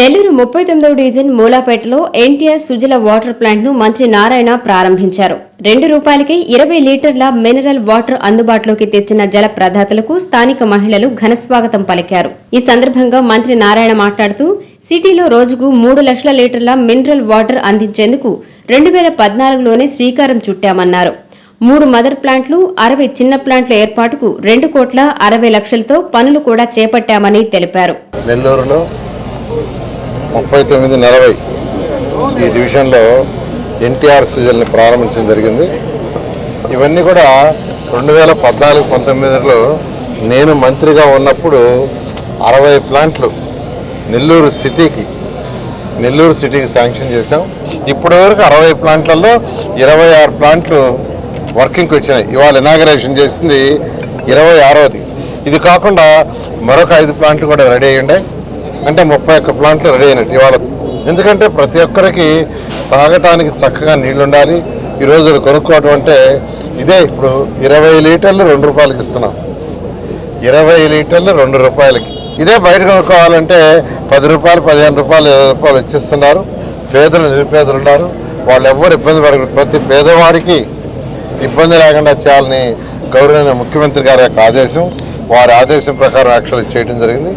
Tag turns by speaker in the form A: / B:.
A: నెల్లూరు ముప్పై తొమ్మిదవ డివిజన్ మూలాపేటలో ఎన్టీఆర్ సుజల వాటర్ ప్లాంట్ను మంత్రి నారాయణ ప్రారంభించారు. రెండు రూపాయలకి ఇరవై లీటర్ల మినరల్ వాటర్ అందుబాటులోకి తెచ్చిన జల ప్రదాతలకు స్థానిక మహిళలు ఘనస్వాగతం పలికారు. ఈ సందర్భంగా మంత్రి నారాయణ మాట్లాడుతూ సిటీలో రోజుకు మూడు లక్షల లీటర్ల మినరల్ వాటర్ అందించేందుకు రెండు వేల పద్నాలుగులోనే శ్రీకారం చుట్టామన్నారు. మూడు మదర్ ప్లాంట్లు అరవై చిన్న ప్లాంట్ల ఏర్పాటుకు రెండు కోట్ల అరవై లక్షలతో పనులు కూడా చేపట్టామని తెలిపారు.
B: నెల్లూరులో ముప్పై తొమ్మిది నలభై ఈ డివిజన్లో ఎన్టీఆర్ సీజన్ని ప్రారంభించడం జరిగింది. ఇవన్నీ కూడా రెండు వేల పద్నాలుగు పంతొమ్మిదిలో నేను మంత్రిగా ఉన్నప్పుడు అరవై ప్లాంట్లు నెల్లూరు సిటీకి నెల్లూరు సిటీకి శాంక్షన్ చేశాం. ఇప్పటి వరకు అరవై ప్లాంట్లలో ఇరవై ఆరు ప్లాంట్లు వర్కింగ్కి వచ్చినాయి. ఇవాళ ఇనాగరేషన్ చేసింది ఇరవై ఆరోది. ఇది కాకుండా మరొక ఐదు ప్లాంట్లు కూడా రెడీ అయ్యి అంటే ముప్పై ఒక్క ప్లాంట్లు రెడీ అయినట్టు ఇవాళ. ఎందుకంటే ప్రతి ఒక్కరికి తాగటానికి చక్కగా నీళ్ళు ఉండాలి ఈ కొనుక్కోవటం అంటే ఇదే ఇప్పుడు ఇరవై లీటర్లు రెండు రూపాయలకి ఇస్తున్నాం. ఇరవై లీటర్లు రెండు రూపాయలకి. ఇదే బయట కొనుక్కోవాలంటే పది రూపాయలు పదిహేను రూపాయలు ఇరవై రూపాయలు ఇచ్చిస్తున్నారు. పేదలు నిరుపేదలు ఉన్నారు. వాళ్ళు ఎవ్వరు ఇబ్బంది పడకూడదు ప్రతి పేదవాడికి ఇబ్బంది లేకుండా చేయాలని గౌరవనీయ ముఖ్యమంత్రి గారి యొక్క ఆదేశం. వారి ఆదేశం ప్రకారం యాక్చువల్ చేయడం జరిగింది.